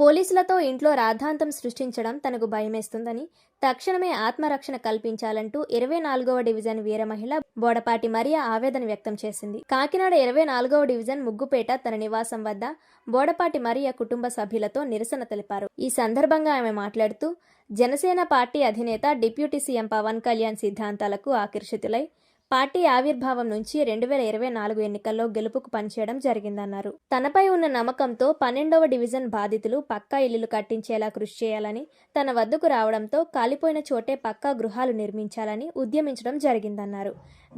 పోలీసులతో ఇంట్లో రాద్ధాంతం సృష్టించడం తనకు భయమేస్తుందని తక్షణమే ఆత్మరక్షణ కల్పించాలంటూ ఇరవై నాలుగవ డివిజన్ వీర మహిళ బోడపాటి మరియా ఆవేదన వ్యక్తం చేసింది. కాకినాడ ఇరవై నాలుగవ డివిజన్ ముగ్గుపేట తన నివాసం వద్ద బోడపాటి మరియా కుటుంబ సభ్యులతో నిరసన తెలిపారు. ఈ సందర్భంగా ఆమె మాట్లాడుతూ జనసేన పార్టీ అధినేత డిప్యూటీ సీఎం పవన్ కళ్యాణ్ సిద్ధాంతాలకు ఆకర్షితులై పార్టీ ఆవిర్భావం నుంచి రెండు వేల ఇరవై నాలుగు ఎన్నికల్లో గెలుపుకు పనిచేయడం జరిగిందన్నారు. తనపై ఉన్న నమ్మకంతో పన్నెండవ డివిజన్ బాధితులు పక్కా ఇల్లులు కట్టించేలా కృషి చేయాలని తన వద్దకు రావడంతో కాలిపోయిన చోటే పక్కా గృహాలు నిర్మించాలని ఉద్యమించడం జరిగిందన్నారు.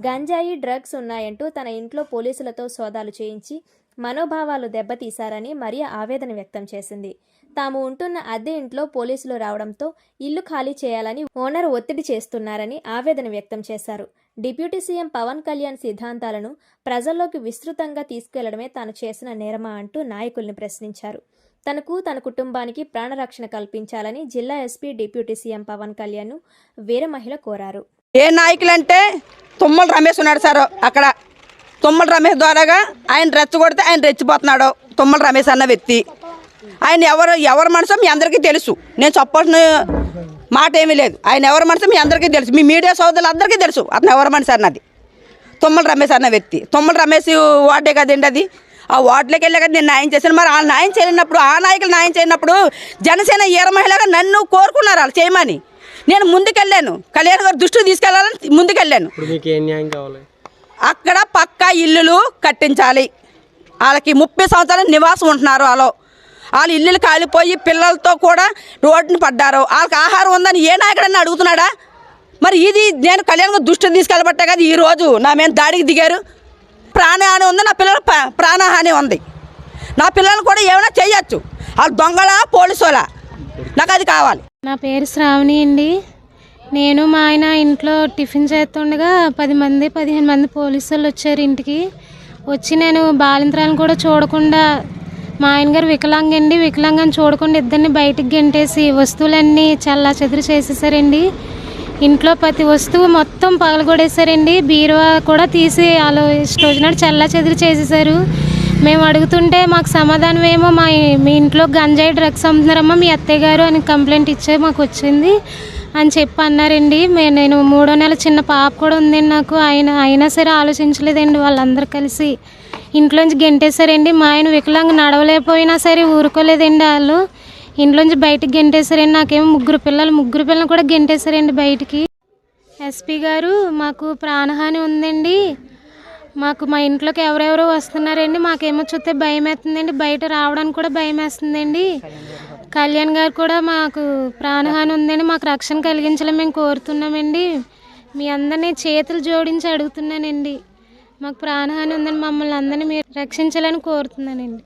గంజాయి డ్రగ్స్ ఉన్నాయంటూ తన ఇంట్లో పోలీసులతో సోదాలు చేయించి మనోభావాలు దెబ్బతీశారని మరియా ఆవేదన వ్యక్తం చేసింది. తాము ఉంటున్న అద్దె ఇంట్లో పోలీసులు రావడంతో ఇల్లు ఖాళీ చేయాలని ఓనర్ ఒత్తిడి చేస్తున్నారని ఆవేదన వ్యక్తం చేశారు. డిప్యూటీ సీఎం పవన్ కళ్యాణ్ సిద్ధాంతాలను ప్రజల్లోకి విస్తృతంగా తీసుకెళ్ళడమే తాను చేసిన నేరమా అంటూ నాయకుల్ని ప్రశ్నించారు. తనకు తన కుటుంబానికి ప్రాణరక్షణ కల్పించాలని జిల్లా SP deputy CM Pawan Kalyan వీర మహిళ కోరారు. ఏ నాయకులంటే తుమ్మల రమేష్ ఉన్నాడు సార్ అక్కడ. తుమ్మల రమేష్ ద్వారాగా ఆయన రెచ్చగొడితే ఆయన రెచ్చిపోతున్నాడు. తుమ్మల రమేష్ అన్న వ్యక్తి. ఆయన ఎవరు ఎవరి మనసో మీ అందరికీ తెలుసు. నేను చెప్పాల్సిన మాట ఏమీ లేదు. ఆయన ఎవరి మనసో మీ అందరికీ తెలుసు. మీ మీడియా సోదరులు అందరికీ తెలుసు. అతను ఎవరి మనసు అన్నది. తుమ్మల రమేష్ అన్న వ్యక్తి. తుమ్మల రమేష్ వార్డే కదండి అది? ఆ వార్డులోకి వెళ్ళా కదా నేను న్యాయం చేశాను. మరి ఆ న్యాయం చేయనప్పుడు ఆ నాయకులు న్యాయం చేయనప్పుడు జనసేన ఈర మహిళగా నన్ను కోరుకున్నారు వాళ్ళు చేయమని. నేను ముందుకెళ్ళాను. కళ్యాణ్ గారు దృష్టికి తీసుకెళ్ళాలని ముందుకెళ్ళాను. అక్కడ పక్కా ఇల్లులు కట్టించాలి. వాళ్ళకి ముప్పై సంవత్సరాలు నివాసం ఉంటున్నారు వాళ్ళు. వాళ్ళు ఇల్లులు కాలిపోయి పిల్లలతో కూడా రోడ్డును పడ్డారు. వాళ్ళకి ఆహారం ఉందని ఏ నాయకుడన్నా అడుగుతున్నాడా? మరి ఇది నేను కళ్యాణ్ దృష్టిని తీసుకెళ్ళబట్టే కదా ఈ రోజు నా మీద దాడికి దిగారు. ప్రాణహాని ఉంది నా పిల్లల ప్రాణహాని ఉంది. నా పిల్లలు కూడా ఏమైనా చేయొచ్చు. వాళ్ళు దొంగలా పోలీసులా? నాకు అది కావాలి. నా పేరు శ్రావణి అండి. నేను మా ఆయన ఇంట్లో టిఫిన్ చేస్తుండగా పది మంది పదిహేను మంది పోలీసు వాళ్ళు వచ్చారు ఇంటికి. వచ్చి నేను బాలింతరాలను కూడా చూడకుండా మా ఆయన గారు వికలాంగండి వికలాంగని చూడకుండా ఇద్దరిని బయటికి గెంటేసి వస్తువులన్నీ చల్లా చెదురు చేసేసారండి. ఇంట్లో ప్రతి వస్తువు మొత్తం పగలగొడేశారండి బీరువా కూడా తీసి వాళ్ళు ఇష్టం చల్లా చెదురు చేసేసారు మేము అడుగుతుంటే మాకు సమాధానం ఏమో మా మీ ఇంట్లో గంజాయి డ్రగ్స్ అమ్ముతున్నారమ్మా మీ అత్తయ్య గారు అని కంప్లైంట్ ఇచ్చే మాకు వచ్చింది అని చెప్పి అన్నారండి. మే నేను మూడో నెల చిన్న పాప కూడా ఉందండి నాకు. ఆయన అయినా సరే ఆలోచించలేదండి వాళ్ళందరూ కలిసి. ఇంట్లోంచి గెంటేశారండి. మా ఆయన వికలాంగ నడవలేకపోయినా సరే ఊరుకోలేదండి వాళ్ళు. ఇంట్లోంచి బయటకు గెంటేశారండి. నాకేమో ముగ్గురు పిల్లలు ముగ్గురు పిల్లలు కూడా గెంటేశారండి బయటికి. ఎస్పీ గారు మాకు ప్రాణహాని ఉందండి. మాకు మా ఇంట్లోకి ఎవరెవరో వస్తున్నారండి. మాకేమో చూస్తే భయం వేస్తుందండి బయట రావడానికి కూడా భయం వేస్తుందండి కళ్యాణ్ గారు కూడా మాకు ప్రాణహాని ఉందండి. మాకు రక్షణ కలిగించాలని మేము కోరుతున్నామండి. మీ అందరినీ చేతులు జోడించి అడుగుతున్నానండి. మాకు ప్రాణహాని ఉందని మమ్మల్ని అందరినీ మీరు రక్షించాలని కోరుతున్నానండి.